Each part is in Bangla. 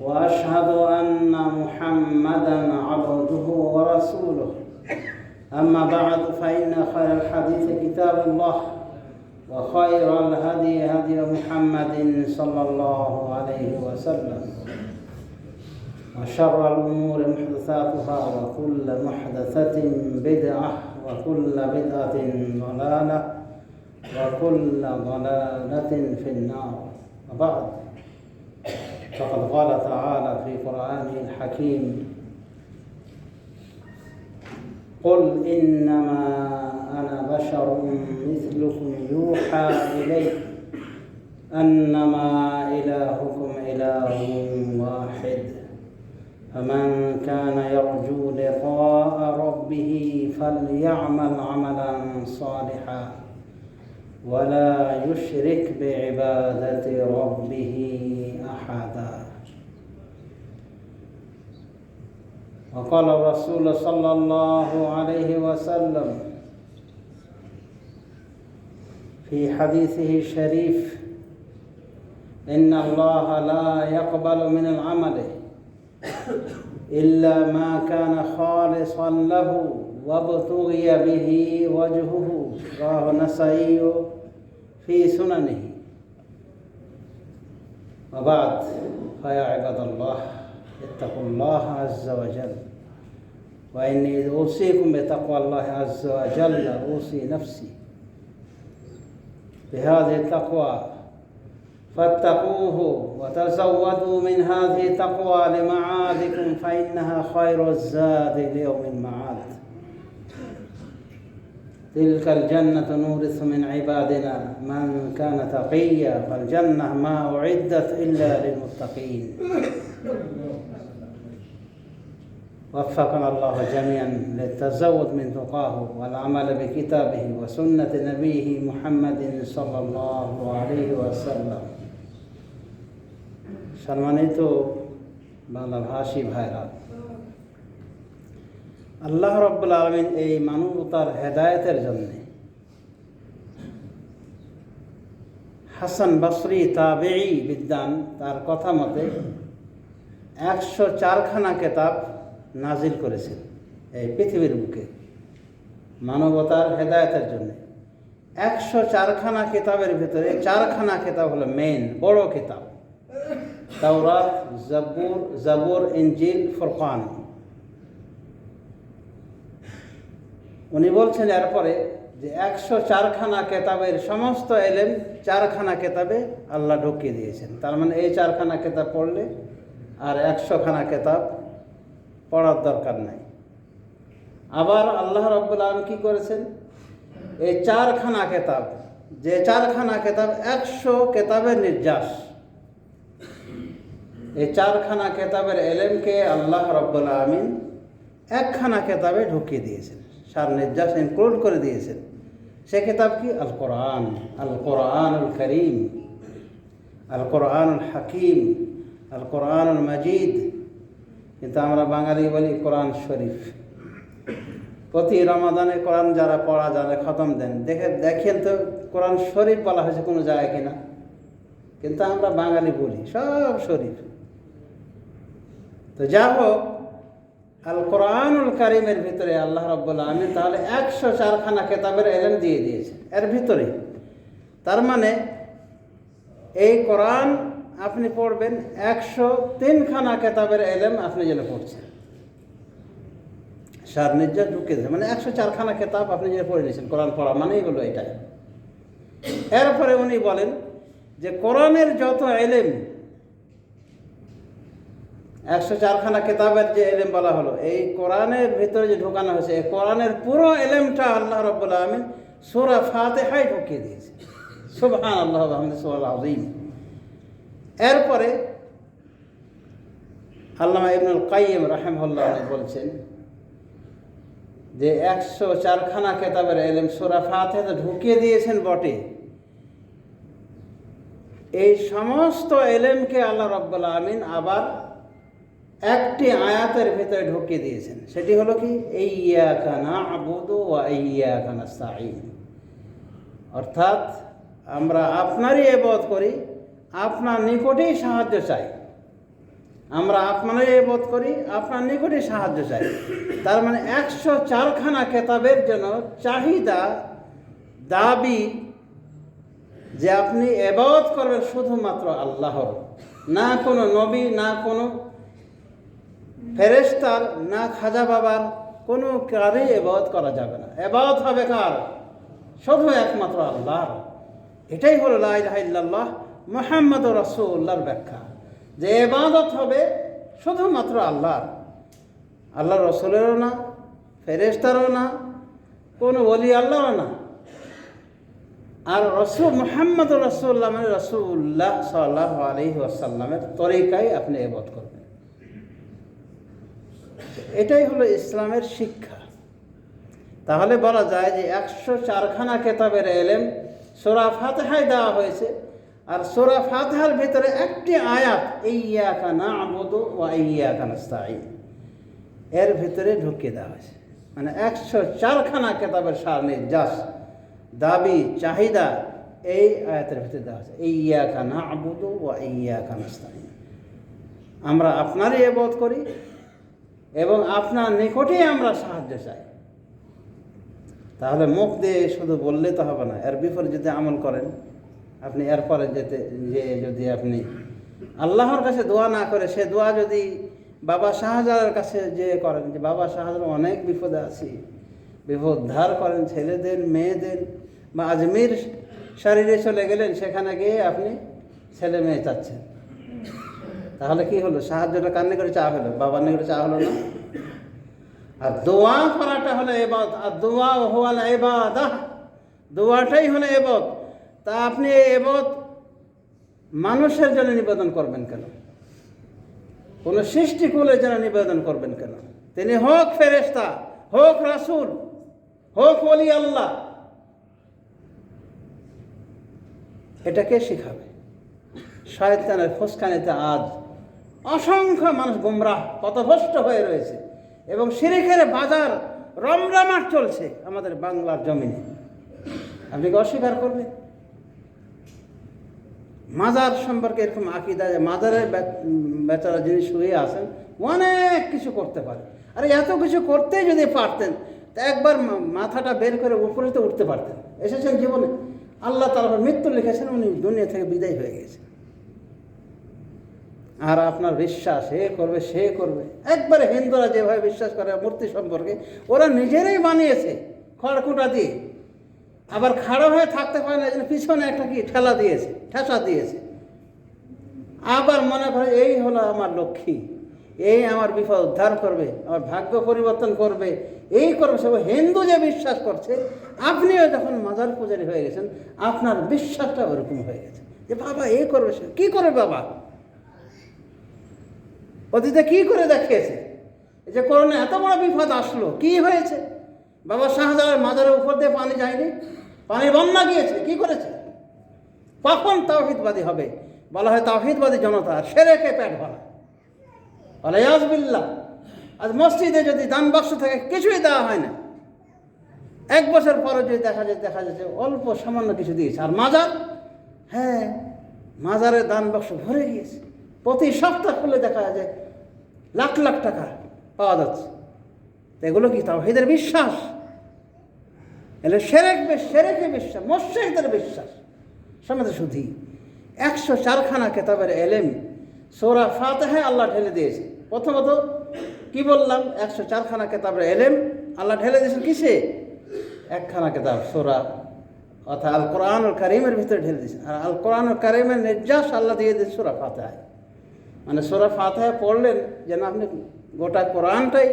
وأشهد أن محمدا عبده ورسوله. أما بعد فإن خير الحديث كتاب الله وخير الهدي هدي محمد صلى الله عليه وسلم. وشر الأمور محدثاتها وكل محدثة بدعة وكل بدعة ضلالة وكل ضلالة في النار. وبعد. فقد قال تعالى في قرآنه الحكيم قل إنما أنا بشر مثلكم يوحى إلي أنما إلهكم إله واحد فمن كان يرجو لقاء ربه فليعمل عملا صالحا ولا يشرك بعبادة ربه أحدا وقال الرسول صلى الله عليه وسلم في حديثه الشريف إن الله لا يقبل من العمل إلا ما كان خالصا له وابتغي به وجهه رواه النسائي في سننه. وبعد فيا عباد الله اتقوا الله عز وجل. وإني أوصيكم بتقوى الله عز وجل أوصي نفسي بهذه التقوى. فاتقوه وتزودوا من هذه التقوى لمعادكم فإنها خير الزاد ليوم المعاد. تلك الجنة نورث من عبادنا من كان تقيا فالجنة ما أعدت إلا للمتقين. وفقنا الله جميعا للتزود من تقاه والعمل بكتابه وسنة نبيه محمد صلى الله عليه وسلم সম্মানিত বাংলাভাষী ভাইরা আল্লাহ রব্বুল আলমিন এই মানবতার হেদায়তের জন্যে হাসান বাসরি তাবেই বিদ্যান তার কথা মতে একশো চারখানা কেতাব নাজিল করেছেন এই পৃথিবীর বুকে। মানবতার হেদায়তের জন্য। একশো চারখানা কিতাবের ভিতরে, চারখানা কিতাব হলো মেন বড় কিতাব। তাওরাত, জাবুর জাবুর ইঞ্জিল ফুরকান। উনি বলছেন এরপরে যে একশো চারখানা কেতাবের সমস্ত এলেম চারখানা কেতাবে আল্লাহ ঢুকিয়ে দিয়েছেন। তার মানে এই চারখানা কেতাব পড়লে আর একশোখানা কেতাব পড়ার দরকার নাই। আবার আল্লাহ রব্বুল আলম কী করেছেন? এই চারখানা কেতাব, যে চারখানা কেতাব একশো কেতাবের নির্যাস। এই চারখানা কেতাবের এলেমকে আল্লাহ রব্বুল আলমিন একখানা কেতাবে ঢুকিয়ে দিয়েছেন। সার নির্যাস ইনক্লুড করে দিয়েছেন। সে কিতাব কি? আল কোরআন আল কোরআন আল করিম আল কোরআনুল হাকিম আল কোরআন আল মজিদ কিন্তু আমরা বাঙালি বলি কোরআন শরীফ। প্রতি রমাদানে কোরআন যারা পড়া জানে খতম দেন, দেখে, দেখেন তো কোরআন শরীফ বলা হয়েছে কোনো জায়গায় কিনা। কিন্তু আমরা বাঙালি বলি, সব শরীফ। তো যা হোক আল কোরআনুল কারিমের ভিতরে আল্লাহ রব্বুল্লা আমি তাহলে একশো চারখানা কেতাবের এলেন দিয়ে দিয়েছে। এর ভিতরে, তার মানে এই কোরআন আপনি পড়বেন একশো তিনখানা কেতাবের এলেম আপনি যেন পড়ছেন। সার নির্যাস ঢুকে দিয়েছে মানে একশো চারখানা কেতাব আপনি যে পড়ে নিয়েছেন। কোরআন পড়া মানে এগুলো এটাই। এরপরে উনি বলেন যে কোরআনের যত এলেম, একশো চারখানা কেতাবের যে এলেম বলা হলো, এই কোরআনের ভিতরে যে ঢোকানো হয়েছে, এই কোরআনের পুরো এলেমটা আল্লাহ রব্বুল আলমিন সোরা ফাতেহাই ঢুকিয়ে দিয়েছে। সুবহান আল্লাহ আহমদ সোহাল আজিম এরপরে আল্লামা ইবনুল কাইম রাহেমুল্লাহ বলছেন যে একশো চারখানা কেতাবের এলেম সোরা ফাতেহাতে ঢুকিয়ে দিয়েছেন বটে। এই সমস্ত এলেমকে আল্লাহ রব্বুল আমিন আবার একটি আয়াতের ভেতরে ঢুকিয়ে দিয়েছেন। সেটি হলো কি? এই ইয়াকানা আবুদু ওয়া ইয়াকানা সাইন অর্থাৎ আমরা আপনারই এবোধ করি আপনার নিকটেই সাহায্য চাই। আমরা আপনারই এবোধ করি, আপনার নিকটেই সাহায্য চাই। তার মানে একশো চারখানা কেতাবের জন্য চাহিদা, দাবি যে আপনি এবাদত করবেন শুধুমাত্র আল্লাহর, না কোনো নবী, না কোনো ফেরেস্তার না খাজা বাবার, কোনো কারই এবাদত করা যাবে না। এবাদত হবে কার? শুধু একমাত্র আল্লাহর। এটাই হলো লাইল্লাহ মোহাম্মদ রসুল্লাহর ব্যাখ্যা। যে এবাদত হবে শুধুমাত্র আল্লাহর। আল্লাহ রসুলেরও না ফেরেস্তারও না, কোনো বলি আল্লাহরও না। আর রসুল, মোহাম্মদ রসুল্লাহ মানে রসুল্লাহ সাল্লাহ আলহি আসাল্লামের তরিকায় আপনি এবাদ করবেন। এটাই হলো ইসলামের শিক্ষা। তাহলে বলা যায় যে একশো চারখানা কেতাবের এলেম সোরা ফাতেহায় দেওয়া হয়েছে। আর সোরা ফাতহার ভিতরে একটি আয়াত ইয়া কানা আবদ ও ইয়া কানাস্তাই এর ভিতরে ঢুকিয়ে দেওয়া হয়েছে। মানে একশো চারখানা কেতাবের সার নির্যাস দাবি, চাহিদা, এই আয়াতের ভিতরে দেওয়া হয়েছে ইয়া কানা আবুদু ও ইয়া কানাস্তাই আমরা আপনারই এ বোধ করি এবং আপনার নিকটেই আমরা সাহায্য চাই। তাহলে মুখ দিয়ে শুধু বললে তো হবে না, এর বিপরীত যদি আমল করেন আপনি এরপরে যেতে, যে যদি আপনি আল্লাহর কাছে দোয়া না করে, সে দোয়া যদি বাবা শাহজালার কাছে যে করেন, যে বাবা শাহজালাল, অনেক বিপদে আছি। বিপদ ধার করেন ছেলেদের মেয়েদের বা আজমির শরীরে চলে গেলেন, সেখানে গিয়ে আপনি ছেলে মেয়ে চাচ্ছেন। তাহলে কি হলো? সাহায্যটা কান্নে করে চা হলো? বাবার নিকটে চা হলো না? আর দোয়া করাটা হলো এবাদ আর দোয়া হওয়াল এবাদ দোয়াটাই হলো এবাদ তা আপনি এবাদ মানুষের জন্য নিবেদন করবেন কেন? কোনো সৃষ্টিকুলের জন্য নিবেদন করবেন কেন? তিনি হোক ফেরেস্তা হোক রাসুল, হোক অলি আল্লাহ। এটাকে শিখাবে? শয়তানের ফুসকানিতে আজ অসংখ্য মানুষ গুমরাহ, পথভ্রষ্ট হয়ে রয়েছে এবং সিরিখের বাজার রমরমাট চলছে আমাদের বাংলার জমিনে। আপনি কি অস্বীকার করবেন? মাজার সম্পর্কে এরকম আকিদা যে মাজারের বেচারা যিনি শুয়ে আছেন, অনেক কিছু করতে পারে। আরে এত কিছু করতেই যদি পারতেন, তা একবার মাথাটা বের করে উপরে তো উঠতে পারতেন। এসেছেন জীবনে। আল্লাহ তারপর মৃত্যু লিখেছেন, উনি দুনিয়া থেকে বিদায় হয়ে গেছেন। আর আপনার বিশ্বাস এ করবে, সে করবে। একবারে হিন্দুরা যেভাবে বিশ্বাস করে, মূর্তি সম্পর্কে, ওরা নিজেরাই বানিয়েছে খড়কুটা দিয়ে। আবার খাড়া হয়ে থাকতে পারে না পিছনে একটা কি ঠেলা দিয়েছে, ঠেসা দিয়েছে। আবার মনে করে, এই হলো আমার লক্ষ্মী, এই আমার বিপদ উদ্ধার করবে, আমার ভাগ্য পরিবর্তন করবে, এই করবে। সব হিন্দু যে বিশ্বাস করছে, আপনিও যখন মাজার পূজারি হয়ে গেছেন, আপনার বিশ্বাসটা ওরকম হয়ে গেছে। যে বাবা, এই করবে সে, কী করবে বাবা? অতীতে কি করে দেখিয়েছে? যে করোনা, এত বড় বিপদ আসলো, কি হয়েছে? বাবা শাহজালাল মাজারের উপর দিয়ে পানি যায়নি? পানি বন্যা গিয়েছে কি করেছে? কখন তাওহিদবাদী হবে? বলা হয় তাওহিদবাদী জনতা, সেরেকে পেট ভরা। বলে ইয়াজবিল্লা আজ মসজিদে যদি দান বাক্স থেকে, কিছুই দেওয়া হয় না। এক বছর পরে যদি দেখা যায়, দেখা যাচ্ছে অল্প সামান্য কিছু দিয়েছে। আর মাজার? হ্যাঁ মাজারের দান বাক্স ভরে গিয়েছে। প্রতি সপ্তাহ খুলে দেখা যায়, লাখ লাখ টাকা পাওয়া যাচ্ছে। এগুলো কি তাওহিদের বিশ্বাস? এলে সেরেক সেরেকে বিশ্বাস মস্যেকদের বিশ্বাস। সমেত শুধু একশো চারখানা কেতাবের এলেম সোরা ফাতেহায় আল্লাহ ঢেলে দিয়েছে। প্রথমত, কি বললাম? একশো চারখানা কেতাবের এলেম আল্লাহ ঢেলে দিয়েছেন কিসে? একখানা কেতাব সোরা, অর্থাৎ আল কোরআন ও কারিমের ভিতরে ঢেলে দিয়েছেন আর আল কোরআন ও কারিমের নির্যাস আল্লাহ দিয়ে দিয়েছে সোরা ফাতেহায়। মানে সোরা ফাতেহায় পড়লেন যেন আপনি গোটা কোরআনটাই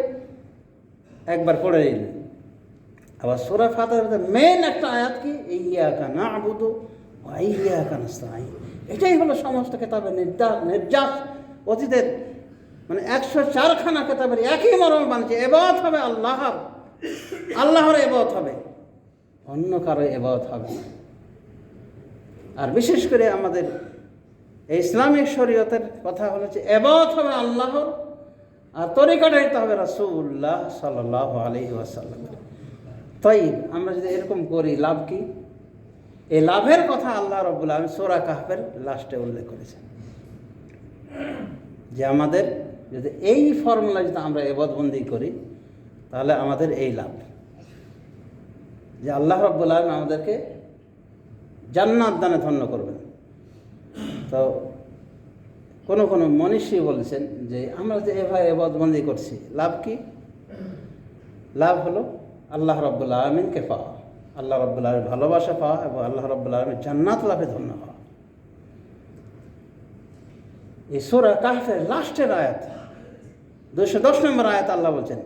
একবার পড়ে নিলেন। আবার সোরা ভিতরে মেন একটা আয়াত কি? ইয়া না আবুদু ইয়া কানাস্তাই এটাই হলো সমস্ত কেতাবের নির্যাস নির্যাস, অতীতের মানে একশো চারখানা কেতাবের একই মরম বানিয়েছে। এবার হবে আল্লাহর আল্লাহর এবাদত হবে। অন্য কারও এবাদত হবে আর বিশেষ করে আমাদের এই ইসলামিক শরীয়তের কথা হলো যে এবাদত হবে আল্লাহর, আর তরিকাটা হবে রাসূলুল্লাহ সাল্লাহ আলহি তাই আমরা যদি এরকম করি, লাভ কি? এই লাভের কথা আল্লাহ রব্বুল আলম সোরা কাহফের লাস্টে উল্লেখ করেছেন। যে আমাদের যদি এই ফর্মুলা যদি আমরা এবাদবন্দি করি, তাহলে আমাদের এই লাভ। যে আল্লাহ রব্বুল আলম আমাদেরকে জান্নাত দানে ধন্য করবেন। তো কোনো কোনো মনীষী বলেছেন যে, আমরা যে এভাবে এবাদবন্দি করছি, লাভ কি? লাভ হলো আল্লাহ রব্বুল আলমিনকে পাওয়া? আল্লাহ রব্বুল আলমের ভালোবাসা পাওয়া এবং আল্লাহ রব্বুল আলমের জান্নাত লাভে ধন্য হওয়া এই সুরা কাহফের লাস্টের আয়াত দুশো দশ নম্বর আয়াত আল্লাহ বলছেন,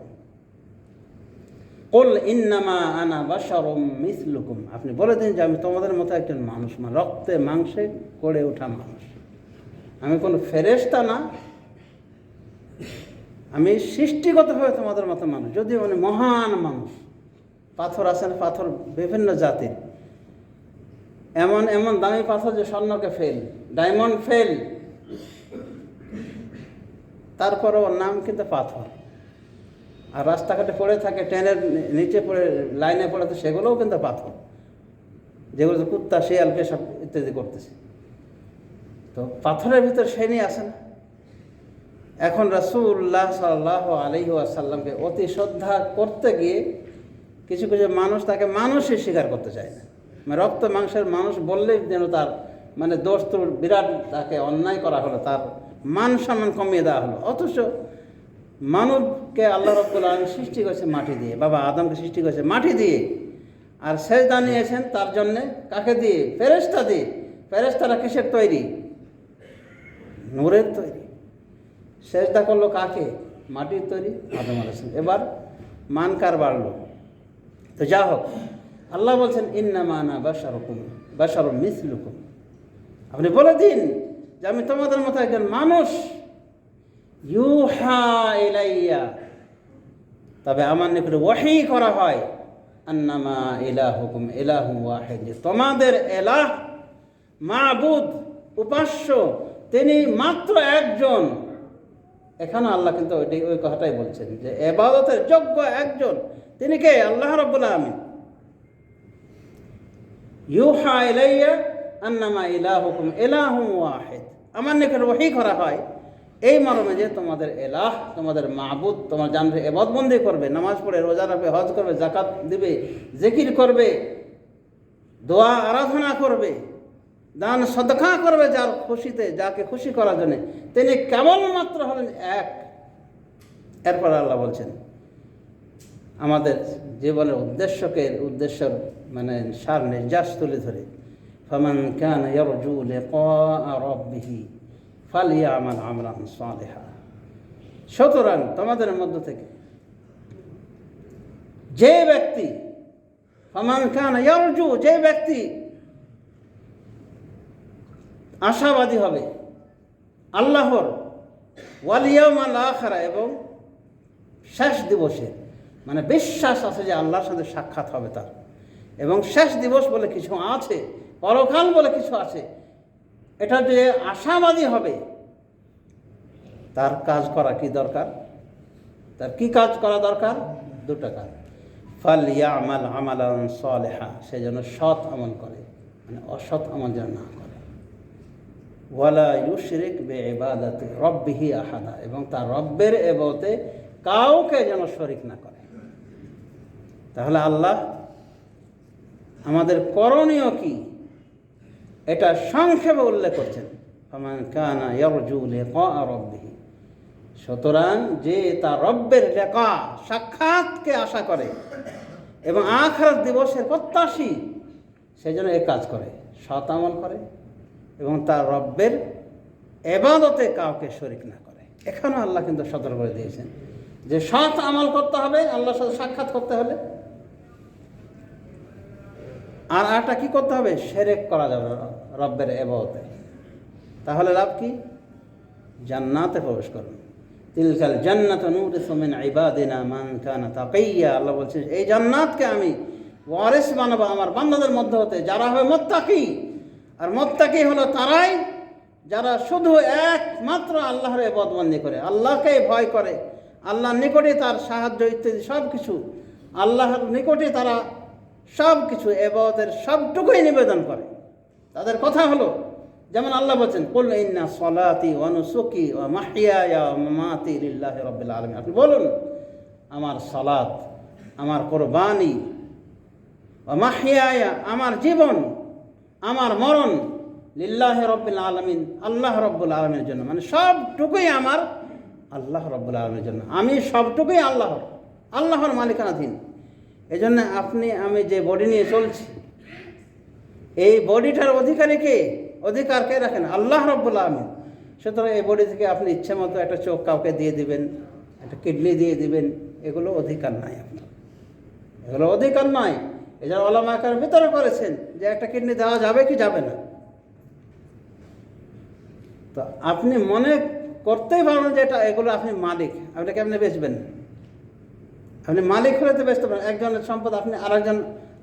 কোল ইন্নামা আনা বাসারম মিসলুকুম। আপনি বলে দিন যে আমি তোমাদের মতো একজন মানুষ মানে রক্তে, মাংসে গড়ে ওঠা মানুষ। আমি কোনো ফেরেস্তা না। আমি সৃষ্টিগতভাবে তোমাদের মতো মানুষ, যদিও মানে মহান মানুষ। পাথর আছেন, পাথর বিভিন্ন জাতির। এমন এমন দামি পাথর যে স্বর্ণকে ফেল, ডায়মন্ড ফেল। তারপরে ওর নাম কিন্তু পাথর। আর রাস্তাঘাটে পড়ে থাকে, ট্রেনের নিচে পড়ে, লাইনে পড়ে তো সেগুলোও কিন্তু পাথর। যেগুলো তো কুত্তা, শিয়াল, পেশাব ইত্যাদি করতেছে। তো পাথরের ভিতর সে নিয়ে আসে না। এখন রাসুল্লাহ সাল্লাহ আলহি আসাল্লামকে অতি শ্রদ্ধা করতে গিয়ে কিছু কিছু মানুষ তাকে মানুষই স্বীকার করতে চায় না। মানে রক্ত মাংসের মানুষ বললেই যেন তার মানে দোষ তোর বিরাট তাকে অন্যায় করা হলো, তার মান সম্মান কমিয়ে দেওয়া হলো। অথচ মানবকে আল্লাহ রব্বুল আলম সৃষ্টি করেছে মাটি দিয়ে, বাবা আদমকে সৃষ্টি করেছে মাটি দিয়ে। আর শেষ দানিয়েছেন তার জন্যে কাকে দিয়ে? ফেরেস্তা দিয়ে। ফেরেস্তারা কিসের তৈরি? নূরের তৈরি। শেষদা করল কাকে? মাটির তৈরি, আদম আলাইসলাম এবার মান কার বাড়লো? তো যা হোক, আল্লাহ বলছেন ইন্না মানা বাসারকুম বাসার মিসলুকুম। আপনি বলে দিন যে আমি তোমাদের মতো একজন মানুষ। ইউহা ইলাইয়া। তবে আমার নিকটে ওয়াহি করা হয়, আন্নামা ইলাহ হুকুম এলাহ ওয়াহেদ তোমাদের এলাহ, মাবুদ, উপাস্য, তিনি মাত্র একজন। এখানে আল্লাহ কিন্তু ওইটি ওই কথাটাই বলছেন যে এবাদতের যোগ্য একজন, তিনি কে? আল্লাহ রব্বুল আলমিন। ইউহা ইলাইয়া আন্নামা ইলাহুকুম এলাহুম ওয়াহেদ। আমার নিকট ওহি করা হয়, এই মর্মে যে তোমাদের এলাহ, তোমাদের মাহবুদ তোমার জানবে এবাদবন্দি করবে, নামাজ পড়ে, রোজা রাখবে, হজ করবে জাকাত দিবে, জিকির করবে, দোয়া আরাধনা করবে দান সদকা করবে যার খুশিতে, যাকে খুশি করার জন্যে। তিনি কেবলমাত্র হলেন এক। এরপর আল্লাহ বলছেন, আমাদের জীবনের উদ্দেশ্যকে উদ্দেশ্য মানে সার নির্যাস তুলে ধরে। ফমান কান ইয়ারজু লিকা রাব্বিহি ফালিয়ামাল আমরান সালিহা। সুতরাং তোমাদের মধ্য থেকে যে ব্যক্তি, ফমান কান ইয়ারজু, যে ব্যক্তি আশাবাদী হবে। আল্লাহর ওয়ালিয়ামাল আখারা এবং শেষ দিবসে মানে বিশ্বাস আছে যে আল্লাহর সাথে সাক্ষাৎ হবে তার। এবং শেষ দিবস বলে কিছু আছে, পরকাল বলে কিছু আছে, এটা যে আশাবাদী হবে, তার কাজ করা কি দরকার? তার কি কাজ করা দরকার? দুটো কাজ। ফাল ইয়ামাল আমালান সালেহা, সে যেন সৎ আমল করে মানে অসৎ আমল যেন না করে। ওয়ালা ইউশরিক বে এবাদাতে রব্বিহি আহাদা, এবং তার রব্বের এবতে কাউকে যেন শরিক না করে। তাহলে আল্লাহ আমাদের করণীয় কি? এটা সংক্ষেপে উল্লেখ করছেন। ফামান কানা ইয়ারজু লিকা রব্বিহি। সুতরাং যে তার রব্বের লেখা সাক্ষাৎকে আশা করে এবং আখরাত দিবসের প্রত্যাশী সেই জন্য এ কাজ করে, সৎ আমল করে এবং তার রব্বের এবাদতে কাউকে শরিক না করে। এখানেও আল্লাহ কিন্তু সতর্ক করে দিয়েছেন যে সৎ আমল করতে হবে, আল্লাহর সাথে সাক্ষাৎ করতে হলে আর আরটা কি করতে হবে? সেরেক করা যাবে রব্বের এবাদতে। তাহলে লাভ কি? জান্নাতে প্রবেশ করবেন তিলকাল জান্নাত নুরিসু মিন ইবাদিনা মান কানা তাকিয়া। আল্লাহ বলছেন, এই জান্নাতকে আমি ওয়ারেস বানাবো আমার বান্দাদের মধ্যে হতে। যারা হবে মোত্তাকি আর মোত্তাকি হলো তারাই যারা শুধু একমাত্র আল্লাহর বদবন্দি করে, আল্লাহকেই ভয় করে, আল্লাহর নিকটে তার সাহায্য ইত্যাদি সব কিছু আল্লাহর নিকটে তারা সব কিছু এবাদতের সবটুকুই নিবেদন করে। তাদের কথা হলো, যেমন আল্লাহ বলছেন, কুল ইন্না সলাতি অনুসুকি ও মাহিয়া মামাতি লিল্লাহ রব্বিল আলমী আপনি বলুন, আমার সালাত, আমার কোরবানি ও মাহিয়া আমার জীবন আমার মরণ লিল্লাহ রব্বিল আলমিন, আল্লাহ রব্বুল আলমের জন্য। মানে সবটুকুই আমার আল্লাহ রব্বুল আলমের জন্য। আমি সবটুকুই আল্লাহর আল্লাহর মালিকানাধীন। এই জন্য আপনি, আমি যে বডি নিয়ে চলছি, এই বডিটার অধিকারী কে? অধিকার কে রাখেন? আল্লাহ রব্বুল আলমিন। সুতরাং এই বডি থেকে আপনি ইচ্ছে মতো একটা চোখ কাউকে দিয়ে দিবেন, একটা কিডনি দিয়ে দিবেন, এগুলো অধিকার নাই আপনার। এগুলো অধিকার নয় এই জন্য ওলামাকার ভিতরে করেছেন যে একটা কিডনি দেওয়া যাবে কি যাবে না। তো আপনি মনে করতেই পারবেন যে এটা এগুলো আপনি মালিক, আপনি কেমনে বেচবেন? আপনি মালিক হলে তো বেচতে পারেন একজনের সম্পদ আপনি আরেকজন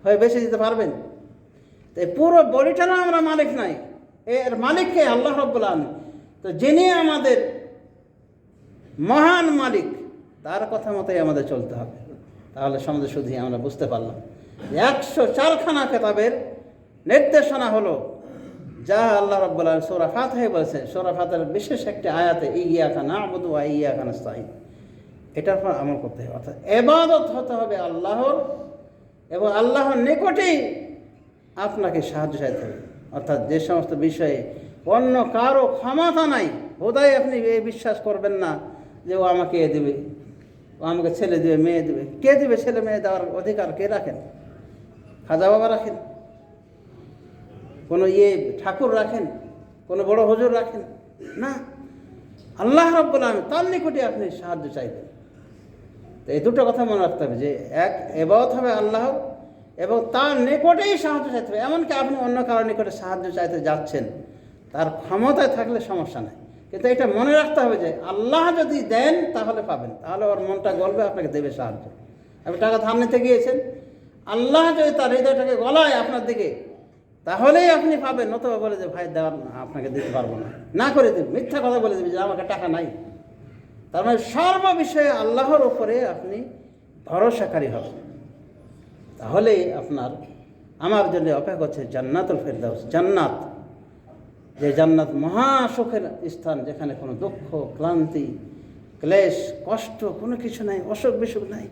হয়ে বেছে দিতে পারবেন। তো এই পুরো বডিটারও আমরা মালিক নাই, এর মালিককে আল্লাহ রব্বুল আলমী তো যিনি আমাদের মহান মালিক, তার কথা মতোই আমাদের চলতে হবে। তাহলে সমাজে শুধু আমরা বুঝতে পারলাম। একশো চারখানা কেতাবের নির্দেশনা হলো, যা আল্লাহ রব্বুল আলম সৌরা বলেছে সৌরা ফাতের বিশেষ একটি আয়াতে ইয়া খানা আবুদু ইয়া খানা স্থায়ী এটার পর আমল করতে হবে। অর্থাৎ এবাদত হতে হবে আল্লাহর এবং আল্লাহর নিকটেই আপনাকে সাহায্য চাইতে হবে। অর্থাৎ যে সমস্ত বিষয়ে অন্য কারও ক্ষমতা নাই, বোধহয় আপনি এই বিশ্বাস করবেন না যে ও আমাকে এ দেবে, ও আমাকে ছেলে দেবে, মেয়ে দেবে। কে দেবে ছেলে মেয়ে দেওয়ার অধিকার কে রাখেন? খাজা বাবা রাখেন। কোনো ইয়ে ঠাকুর রাখেন, কোনো বড় হুজুর রাখেন। না, আল্লাহ রব্বুল আলম তার নিকটে আপনি সাহায্য চাইবেন। তো এই দুটো কথা মনে রাখতে হবে যে, এক, এবাদত হবে আল্লাহর এবং তার নিকটেই সাহায্য চাইতে হবে। এমনকি আপনি অন্য কারোর নিকটে সাহায্য চাইতে যাচ্ছেন, তার ক্ষমতায় থাকলে সমস্যা নেই। কিন্তু এটা মনে রাখতে হবে যে, আল্লাহ যদি দেন তাহলে পাবেন। তাহলে ওর মনটা গলবে, আপনাকে দেবে সাহায্য। আপনি টাকা ধার নিতে গিয়েছেন আল্লাহ যদি তার হৃদয়টাকে গলায় আপনার দিকে, তাহলেই আপনি পাবেন। নতুবা বলে যে, ভাই, দেওয়ার আপনাকে দিতে পারব না। না করে দেবে মিথ্যা কথা বলে দেবে যে আমাকে টাকা নাই। তার মানে সর্ব বিষয়ে আল্লাহর উপরে আপনি ভরসাকারী হবেন। তাহলেই আপনার, আমার জন্য অপেক্ষা করছে জান্নাতুল ফেরদাউস, জান্নাত। যে জান্নাত মহা সুখের স্থান, যেখানে কোনো দুঃখ, ক্লান্তি, ক্লেশ, কষ্ট, কোনো কিছু নাই অসুখ বিসুখ নাই।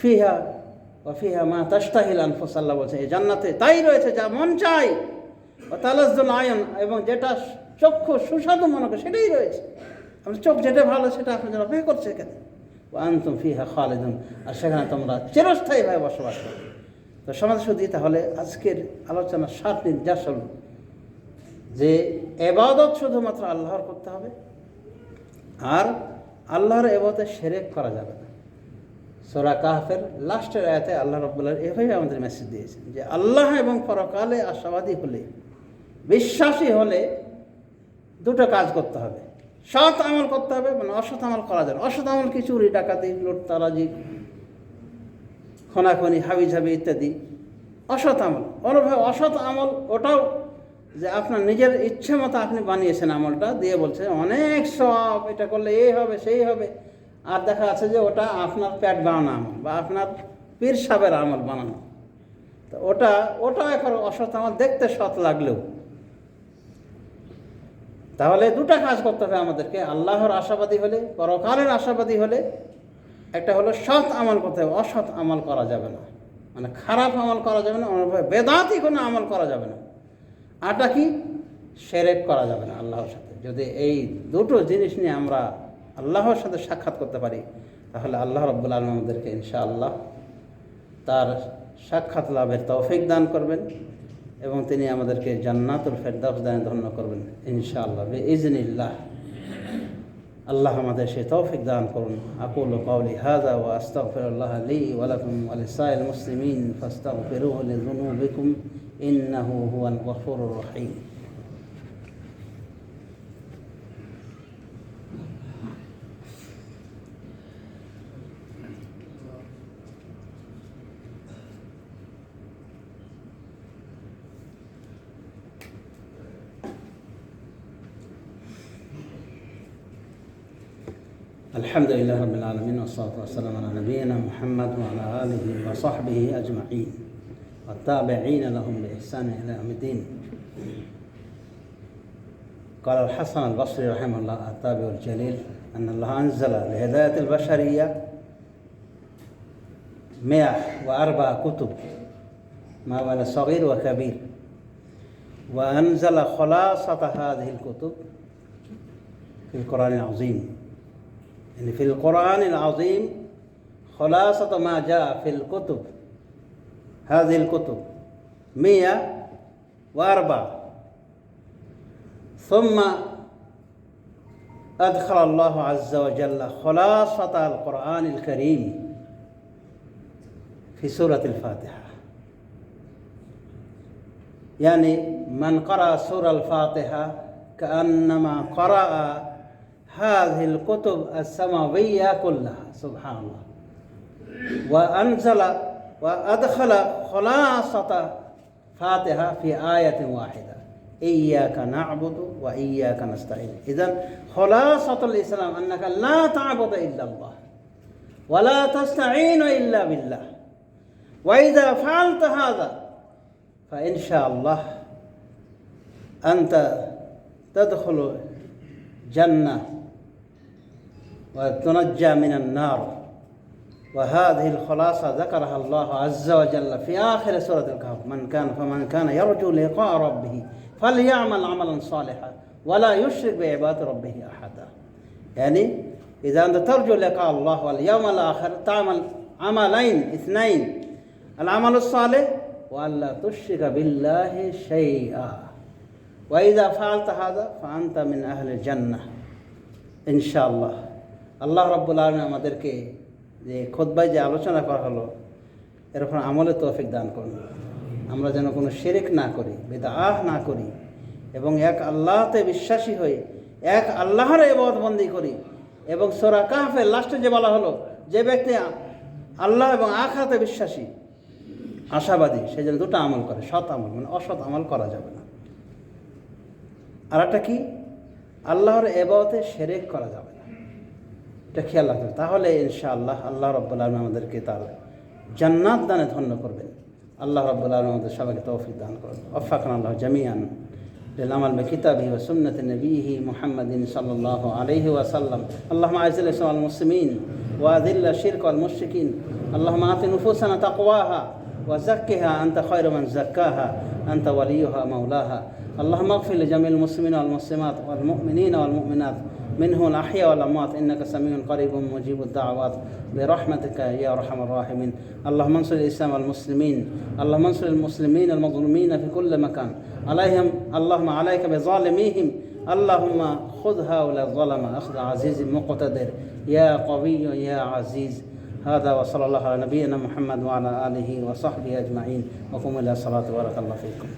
ফিহা ও ফিহা মা তাস্তাহিল আনফসাল্লাহ বলছে এই জান্নাতে তাই রয়েছে যা মন চাই ও তালাজুল আয়ন এবং যেটা চক্ষু সুস্বাদু মনে করে সেটাই রয়েছে। আপনার চোখ যেটা ভালো সেটা আপনার জন্য অপেক্ষা করছে ও আনতুম ফিহা খালেদুন, আর সেখানে তোমরা চিরস্থায়ীভাবে বসবাস করো। তো সমাজ শুধু তাহলে আজকের আলোচনার সাত নির্যাস হল যে এবাদত শুধুমাত্র আল্লাহর করতে হবে, আর আল্লাহর এবাদতে সেরেক করা যাবে না। সোরা কাহফের লাস্টের আয়াতে আল্লাহ রব্বুল্লাহ এভাবে আমাদের মেসেজ দিয়েছেন যে আল্লাহ এবং পরকালে আশাবাদী হলে, বিশ্বাসী হলে দুটো কাজ করতে হবে। সৎ আমল করতে হবে মানে অসৎ আমল করা যাবে অসৎ আমল কি? চুরি, ডাকাতি, লুট, তারাজি, খনাখনি হাবি ঝাবি ইত্যাদি। অসৎ আমল। অনুভব, অসৎ আমল ওটাও যে আপনার নিজের ইচ্ছে মতো আপনি বানিয়েছেন আমলটা, দিয়ে বলছে অনেক সব, এটা করলে এই হবে, সেই হবে। আর দেখা আছে যে ওটা আপনার প্যাট বানানো আমল বা আপনার পীর সাবের আমল বানানো। তো ওটা ওটাও এখন অসৎ আমল, দেখতে সৎ লাগলেও। তাহলে দুটা কাজ করতে হবে আমাদেরকে। আল্লাহর আশাবাদী হলে, পরকালের আশাবাদী হলে একটা হলো সৎ আমল করতে হবে, অসৎ আমল করা যাবে না। মানে খারাপ আমল করা যাবে না বেদাতি কোনো আমল করা যাবে না। আটা কি? সেরেক করা যাবে না আল্লাহর সাথে। যদি এই দুটো জিনিস নিয়ে আমরা আল্লাহর সাথে সাক্ষাৎ করতে পারি, তাহলে আল্লাহ রব্বুল আলম আমাদেরকে ইনশাআল্লাহ তার সাক্ষাৎ লাভের তৌফিক দান করবেন এবং তিনি আমাদেরকে জান্নাতুল ফেরদাউস দান ধন্য করবেন ইনশাআল্লাহ ইজনিল্লাহ আল্লাহ আমাদের সে তৌফিক দান করুন। আকুল কাউলি হাজা ওয়া আস্তাগফিরুল্লাহ লি ওয়া লাকুম ওয়া লিসাইল মুসলিমিন ফাস্তাগফিরুহু লিযুনুবিকুম ইন্নাহু হুয়াল গফুরুর রহিম। الحمد لله رب العالمين والصلاة والسلام على نبينا محمد وعلى آله وصحبه أجمعين والتابعين لهم بإحسان إلى يوم الدين قال الحسن البصري رحمه الله التابع الجليل أن الله أنزل لهداية البشرية 104 كتب ما بين صغير وكبير وأنزل خلاصة هذه الكتب في القرآن العظيم يعني في القرآن العظيم خلاصة ما جاء في الكتب. هذه الكتب. مية وأربعة. ثم أدخل الله عز وجل خلاصة القرآن الكريم في سورة الفاتحة. يعني من قرأ سورة الفاتحة كأنما قرأ هذه الكتب السماوية كلها سبحان الله. وأنزل وأدخل خلاصة فاتحة في آية واحدة. إياك نعبد وإياك نستعين. إذن خلاصة الإسلام أنك لا تعبد إلا الله ولا تستعين إلا بالله. وإذا فعلت هذا فإن شاء الله أنت تدخل جنة وتنجى من النار. وهذه الخلاصة ذكرها الله عز وجل في آخر سورة الكهف. من كان فمن كان يرجو لقاء ربه فليعمل عملا صالحا ولا يشرك بعبادة ربه أحدا. يعني إذا أنت ترجو لقاء الله واليوم الآخر تعمل عملين اثنين. العمل الصالح وألا تشرك بالله شيئا. وإذا فعلت هذا فأنت من أهل الجنة. إن شاء الله. আল্লাহ রব্বুল আলম আমাদেরকে যে খোদবাই যে আলোচনা করা হলো এরকম আমলে তৌফিক দান করুন। আমরা যেন কোনো শিরিক না করি, বেদাহ না করি এবং এক আল্লাহতে বিশ্বাসী হই, এক আল্লাহর এবাদবন্দি করি এবং সোরা কাহফের লাস্টে যে বলা হলো, যে ব্যক্তি আল্লাহ এবং আখাতে বিশ্বাসী, আশাবাদী, সে যেন দুটো আমল করে, সৎ আমল মানে অসৎ আমল করা যাবে না। আর একটা কি? আল্লাহর এবাদতে সেরেক করা যাবে এটা খেয়াল রাখবেন তাহলে ইনশাআল্লাহ আল্লাহ রব্বুল আলম আমাদেরকে তার জান্নাত দানে ধন্য করবেন আল্লাহ রব্বুল আলম আমাদের সবাইকে তৌফিক দান করবেন অফাকান আল্লাহ জামিয়ান للعمل بكتابه وسنة نبيه محمد صلى الله عليه وسلم اللهم أعز الإسلام والمسلمين وأذل الشرك والمشركين اللهم آت نفوسنا تقواها وزكها أنت خير من زكاها أنت وليها مولاها اللهم اغفر لجميع المسلمين والمسلمات والمؤمنين والمؤمنات منه الأحياء والأموات إنك سميع قريب مجيب الدعوات. برحمتك يا أرحم الراحمين. اللهم انصر الإسلام والمسلمين. اللهم انصر المسلمين المظلومين في كل مكان. عليهم اللهم عليك بظالميهم. اللهم خذ هؤلاء الظلمة أخذ عزيز مقتدر. يا قوي يا عزيز. هذا وصلى الله على نبينا محمد وعلى آله وصحبه أجمعين. وقوموا إلى الصلاة. بارك الله فيكم.